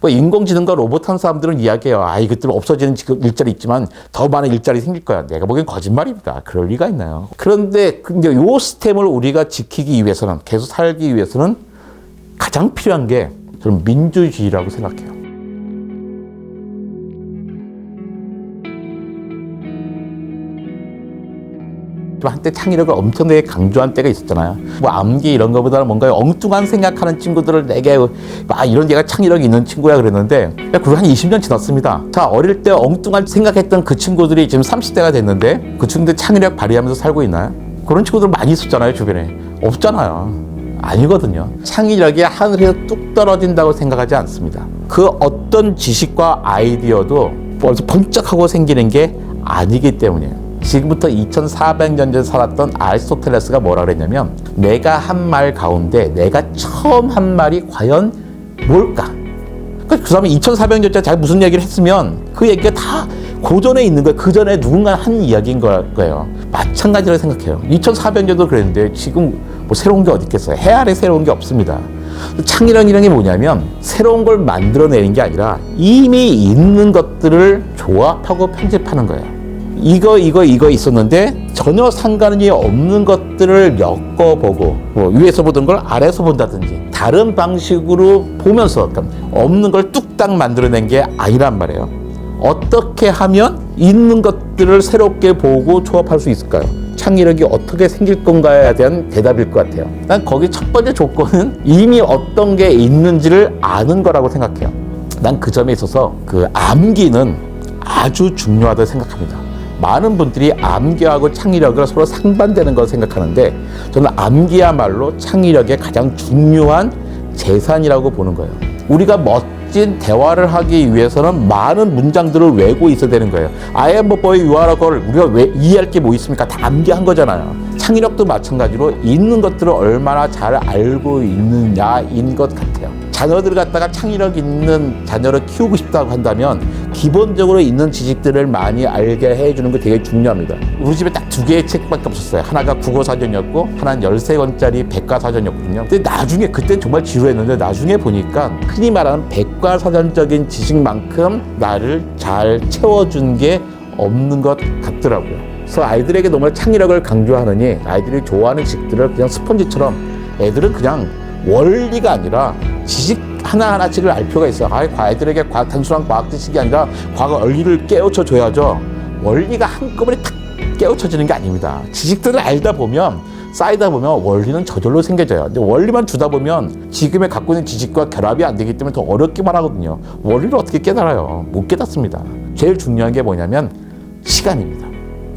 뭐 인공지능과 로봇 하는 사람들은 이야기해요. 아, 이것들 없어지는 지금 일자리 있지만 더 많은 일자리 생길 거야. 내가 보기엔 거짓말입니다. 그럴 리가 있나요? 그런데 근데 요 시스템을 우리가 지키기 위해서는 계속 살기 위해서는 가장 필요한 게 저는 민주주의라고 생각해요. 한때 창의력을 엄청나게 강조한 때가 있었잖아요. 뭐 암기 이런 거보다는 뭔가 엉뚱한 생각하는 친구들을 내게 아 이런 얘가 창의력이 있는 친구야 그랬는데 그거 한 20년 지났습니다. 자 어릴 때 엉뚱한 생각했던 그 친구들이 지금 30대가 됐는데 그 친구들 창의력 발휘하면서 살고 있나요? 그런 친구들 많이 있었잖아요 주변에 없잖아요. 아니거든요. 창의력이 하늘에서 뚝 떨어진다고 생각하지 않습니다. 그 어떤 지식과 아이디어도 벌써 번쩍하고 생기는 게 아니기 때문이에요. 지금부터 2400년 전 살았던 아리스토텔레스가 뭐라 그랬냐면 내가 한 말 가운데 내가 처음 한 말이 과연 뭘까? 그 사람이 2400년 전에 자기 무슨 얘기를 했으면 그 얘기가 다 고전에 있는 거예요. 그 전에 누군가 한 이야기인 거예요. 마찬가지로 생각해요. 2400년도 그랬는데 지금 뭐 새로운 게 어디 있겠어요? 해 아래 새로운 게 없습니다. 창의력이라는 게 뭐냐면 새로운 걸 만들어내는 게 아니라 이미 있는 것들을 조합하고 편집하는 거예요. 이거 이거 이거 있었는데 전혀 상관이 없는 것들을 엮어보고 뭐 위에서 보던 걸 아래서 본다든지 다른 방식으로 보면서 그러니까 없는 걸 뚝딱 만들어낸 게 아니란 말이에요. 어떻게 하면 있는 것들을 새롭게 보고 조합할 수 있을까요? 창의력이 어떻게 생길 건가에 대한 대답일 것 같아요. 난 거기 첫 번째 조건은 이미 어떤 게 있는지를 아는 거라고 생각해요. 난 그 점에 있어서 그 암기는 아주 중요하다고 생각합니다. 많은 분들이 암기하고 창의력을 서로 상반되는 걸 생각하는데 저는 암기야말로 창의력의 가장 중요한 재산이라고 보는 거예요. 우리가 멋진 대화를 하기 위해서는 많은 문장들을 외고 있어야 되는 거예요. I am a boy, you are a girl. 우리가 왜 이해할 게 뭐 있습니까? 다 암기한 거잖아요. 창의력도 마찬가지로 있는 것들을 얼마나 잘 알고 있느냐인 것 같아요. 자녀들을 갖다가 창의력 있는 자녀를 키우고 싶다고 한다면 기본적으로 있는 지식들을 많이 알게 해주는 게 되게 중요합니다. 우리 집에 딱 두 개의 책밖에 없었어요. 하나가 국어사전이었고 하나는 13권짜리 백과사전이었거든요. 근데 나중에 그땐 정말 지루했는데 나중에 보니까 흔히 말하는 백과사전적인 지식만큼 나를 잘 채워준 게 없는 것 같더라고요. 그래서 아이들에게 너무 창의력을 강조하느니 아이들이 좋아하는 지식들을 그냥 스펀지처럼 애들은 그냥 원리가 아니라 지식 하나하나씩을 알 필요가 있어요. 아, 아이들에게 과학, 단순한 과학 지식이 아니라 과학 원리를 깨우쳐 줘야죠. 원리가 한꺼번에 탁 깨우쳐지는 게 아닙니다. 지식들을 알다 보면 쌓이다 보면 원리는 저절로 생겨져요. 근데 원리만 주다 보면 지금의 갖고 있는 지식과 결합이 안 되기 때문에 더 어렵기만 하거든요. 원리를 어떻게 깨달아요? 못 깨닫습니다. 제일 중요한 게 뭐냐면 시간입니다.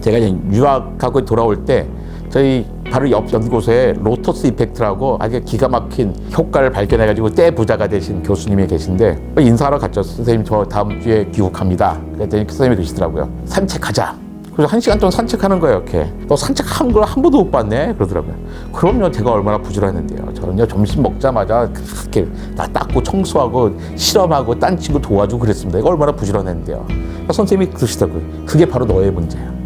제가 이제 유학하고 돌아올 때 저희 바로 옆 연구소에 로터스 이펙트라고 아주 기가 막힌 효과를 발견해가지고 때 부자가 되신 교수님이 계신데 인사하러 갔죠. 선생님 저 다음 주에 귀국합니다. 그랬더니 그 선생님이 그러시더라고요. 산책하자. 그래서 한 시간 동안 산책하는 거예요, 이렇게. 너 산책한 걸 한 번도 못 봤네? 그러더라고요. 그럼요, 제가 얼마나 부지런했는데요. 저는요, 점심 먹자마자 그렇게 다 닦고 청소하고 실험하고 딴 친구 도와주고 그랬습니다. 이거 얼마나 부지런했는데요. 선생님이 그러시더라고요. 그게 바로 너의 문제야.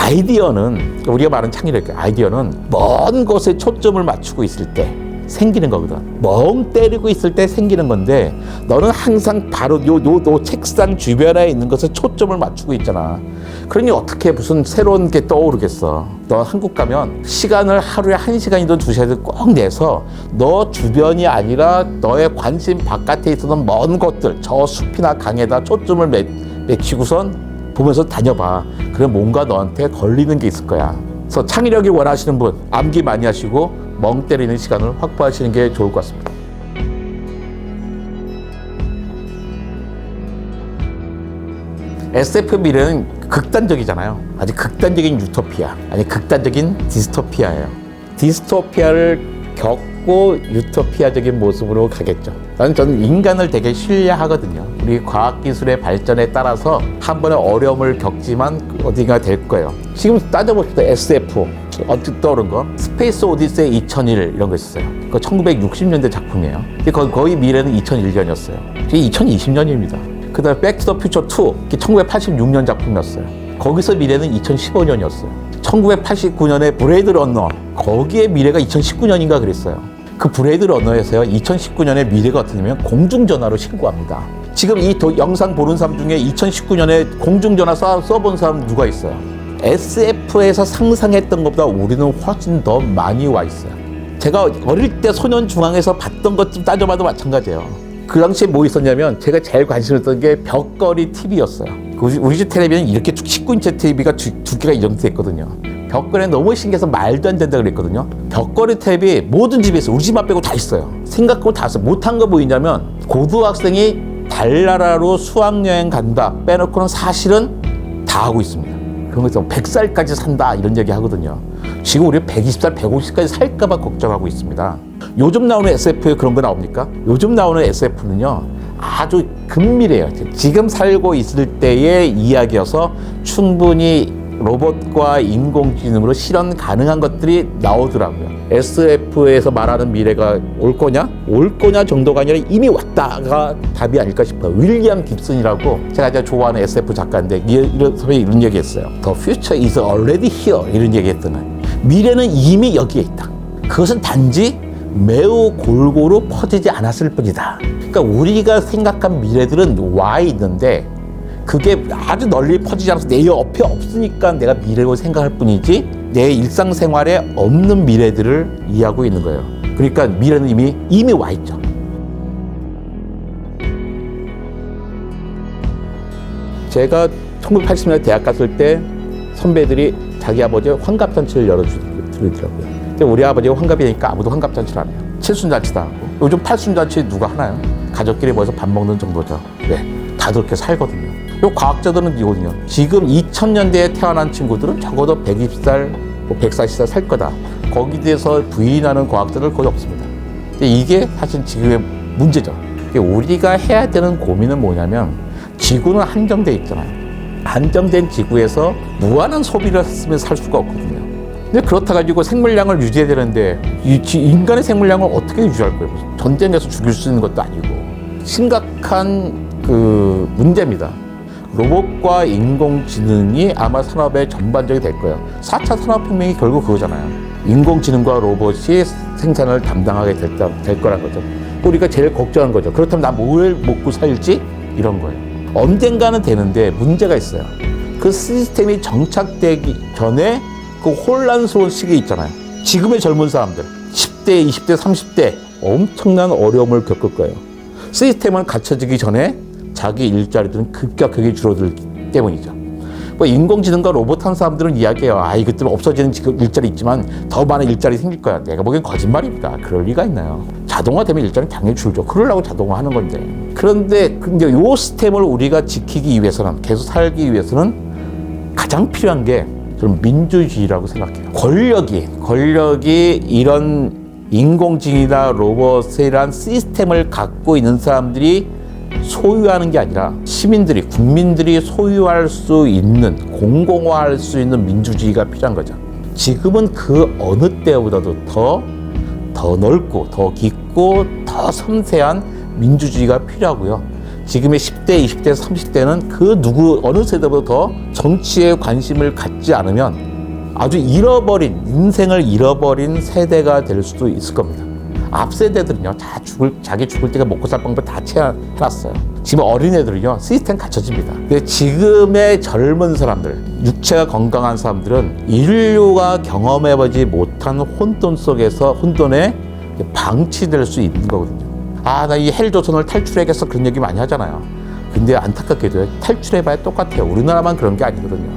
아이디어는 우리가 말하는 창의력 아이디어는 먼 곳에 초점을 맞추고 있을 때 생기는 거거든. 멍 때리고 있을 때 생기는 건데 너는 항상 바로 요, 요, 요 책상 주변에 있는 것에 초점을 맞추고 있잖아. 그러니 어떻게 무슨 새로운 게 떠오르겠어. 너 한국 가면 시간을 하루에 한 시간이든 두 시간이든 꼭 내서 너 주변이 아니라 너의 관심 바깥에 있었던 먼 곳들, 저 숲이나 강에다 초점을 매, 매치고선 보면서 다녀봐. 그럼 뭔가 너한테 걸리는 게 있을 거야. 그래서 창의력이 원하시는 분, 암기 많이 하시고 멍 때리는 시간을 확보하시는 게 좋을 것 같습니다. SF 미래는 극단적이잖아요. 아주 극단적인 유토피아, 아니 극단적인 디스토피아예요. 디스토피아를 겪고 유토피아적인 모습으로 가겠죠. 나는 저는 인간을 되게 신뢰하거든요. 우리 과학기술의 발전에 따라서 한 번의 어려움을 겪지만 어딘가 될 거예요. 지금 따져봅시다. SF. 언뜻 떠오른 거. 스페이스 오디세이 2001 이런 거 있었어요. 그거 1960년대 작품이에요. 거의, 거의 미래는 2001년이었어요. 이게 2020년입니다. 그 다음에 백투더 퓨처 2. 1986년 작품이었어요. 거기서 미래는 2015년이었어요. 1989년에 브레이드 러너. 거기에 미래가 2019년인가 그랬어요. 그 브레이드 러너에서요, 2019년에 미래가 되면 공중전화로 신고합니다. 지금 이 도- 영상 보는 사람 중에 2019년에 공중전화 써, 써본 사람 누가 있어요? SF에서 상상했던 것보다 우리는 훨씬 더 많이 와 있어요. 제가 어릴 때 소년 중앙에서 봤던 것 좀 따져봐도 마찬가지예요. 그 당시에 뭐 있었냐면 제가 제일 관심 있었던 게 벽걸이 TV였어요. 우리, 우리 집 텔레비는 이렇게 19인치 TV가 두, 두 개가 이 정도 됐거든요. 벽걸이 너무 신기해서 말도 안 된다 그랬거든요. 벽걸이 텔레비 모든 집에 있어. 우리 집만 빼고 다 있어요. 생각하고 다 있어. 못한 거 뭐있냐면 고등학생이 달나라로 수학여행 간다 빼놓고는 사실은 다 하고 있습니다. 그런 거에서 100살까지 산다 이런 얘기 하거든요. 지금 우리 120살, 150살까지 살까봐 걱정하고 있습니다. 요즘 나오는 SF에 그런 거 나옵니까? 요즘 나오는 SF는요 아주 금밀해요. 지금 살고 있을 때의 이야기여서 충분히 로봇과 인공지능으로 실현 가능한 것들이 나오더라고요. SF에서 말하는 미래가 올 거냐? 올 거냐 정도가 아니라 이미 왔다가 답이 아닐까 싶어요. 윌리엄 깁슨이라고 제가 아주 좋아하는 SF 작가인데 이- 이런 선생님이 이런 얘기했어요. The future is already here 이런 얘기했잖아요. 미래는 이미 여기에 있다. 그것은 단지 매우 골고루 퍼지지 않았을 뿐이다. 그러니까 우리가 생각한 미래들은 와 있는데 그게 아주 널리 퍼지지 않아서 내 옆에 없으니까 내가 미래로 생각할 뿐이지 내 일상생활에 없는 미래들을 이해하고 있는 거예요. 그러니까 미래는 이미 이미 와 있죠. 제가 1980년대 대학 갔을 때 선배들이 자기 아버지 환갑잔치를 열어주더라고요. 근데 우리 아버지가 환갑이니까 아무도 환갑잔치를 안 해요. 칠순잔치도 하고. 요즘 팔순잔치 누가 하나요? 가족끼리 모여서 밥 먹는 정도죠. 네. 다들 그렇게 살거든요. 요 과학자들은 이거든요. 지금 2000년대에 태어난 친구들은 적어도 120살, 뭐 140살 살 거다. 거기에 대해서 부인하는 과학자들 거의 없습니다. 이게 사실 지금의 문제죠. 우리가 해야 되는 고민은 뭐냐면 지구는 한정돼 있잖아요. 한정된 지구에서 무한한 소비를 했으면 살 수가 없거든요. 근데 그렇다 가지고 생물량을 유지해야 되는데 인간의 생물량을 어떻게 유지할 거예요? 전쟁에서 죽일 수 있는 것도 아니고 심각한 그 문제입니다. 로봇과 인공지능이 아마 산업의 전반적이 될 거예요. 4차 산업혁명이 결국 그거잖아요. 인공지능과 로봇이 생산을 담당하게 될, 될 거란 거죠. 우리가 제일 걱정한 거죠. 그렇다면 나 뭘 먹고 살지? 이런 거예요. 언젠가는 되는데 문제가 있어요. 그 시스템이 정착되기 전에 그 혼란스러운 시기 있잖아요. 지금의 젊은 사람들, 10대, 20대, 30대 엄청난 어려움을 겪을 거예요. 시스템은 갖춰지기 전에 자기 일자리들은 급격하게 줄어들기 때문이죠. 뭐 인공지능과 로봇 한 사람들은 이야기해요. 아, 이것 때문에 없어지는 지금 일자리 있지만 더 많은 일자리 생길 거야. 내가 보기엔 거짓말입니다. 그럴 리가 있나요? 자동화 되면 일자리 당연히 줄죠. 그러려고 자동화 하는 건데. 그런데 근데 요 시스템을 우리가 지키기 위해서는 계속 살기 위해서는 가장 필요한 게 저는 민주주의라고 생각해요. 권력이 권력이 이런 인공지능이나 로봇이란 시스템을 갖고 있는 사람들이 소유하는 게 아니라 시민들이 국민들이 소유할 수 있는 공공화할 수 있는 민주주의가 필요한 거죠. 지금은 그 어느 때보다도 더 더 넓고 더 깊고 더 섬세한 민주주의가 필요하고요. 지금의 10대, 20대, 30대는 그 누구 어느 세대보다 더 정치에 관심을 갖지 않으면 아주 잃어버린 인생을 잃어버린 세대가 될 수도 있을 겁니다. 앞 세대들은요 다 죽을 자기 죽을 때가 먹고 살 방법 다 해놨어요. 지금 어린애들은요 시스템 갖춰집니다. 근데 지금의 젊은 사람들, 육체가 건강한 사람들은 인류가 경험해보지 못한 혼돈 속에서 혼돈에 방치될 수 있는 거거든요. 아 나 이 헬 조선을 탈출해야겠어 그런 얘기 많이 하잖아요. 근데 안타깝게도 탈출해봐야 똑같아요. 우리나라만 그런 게 아니거든요.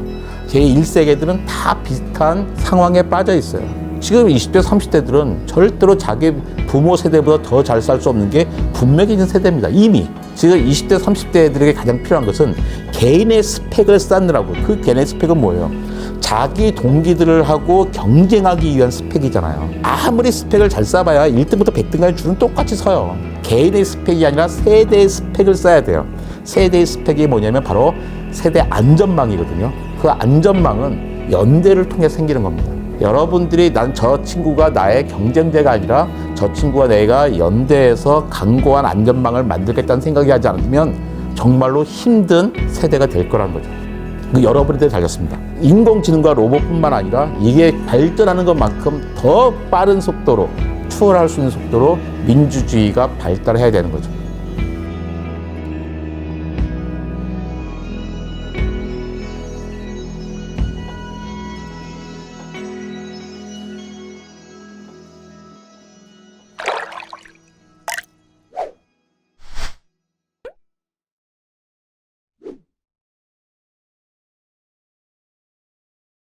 제1세계들은 다 비슷한 상황에 빠져 있어요. 지금 20대, 30대들은 절대로 자기 부모 세대보다 더 잘 살 수 없는 게 분명히 있는 세대입니다. 이미. 지금 20대, 30대 들에게 가장 필요한 것은 개인의 스펙을 쌓느라고. 그 개인의 스펙은 뭐예요? 자기 동기들을 하고 경쟁하기 위한 스펙이잖아요. 아무리 스펙을 잘 쌓아봐야 1등부터 100등까지 줄은 똑같이 서요. 개인의 스펙이 아니라 세대의 스펙을 쌓아야 돼요. 세대의 스펙이 뭐냐면 바로 세대 안전망이거든요. 그 안전망은 연대를 통해 생기는 겁니다. 여러분들이 난 저 친구가 나의 경쟁자가 아니라 저 친구와 내가 연대해서 강고한 안전망을 만들겠다는 생각이 하지 않으면 정말로 힘든 세대가 될 거라는 거죠. 그 여러분한테 달렸습니다. 인공지능과 로봇뿐만 아니라 이게 발전하는 것만큼 더 빠른 속도로 추월할 수 있는 속도로 민주주의가 발달해야 되는 거죠.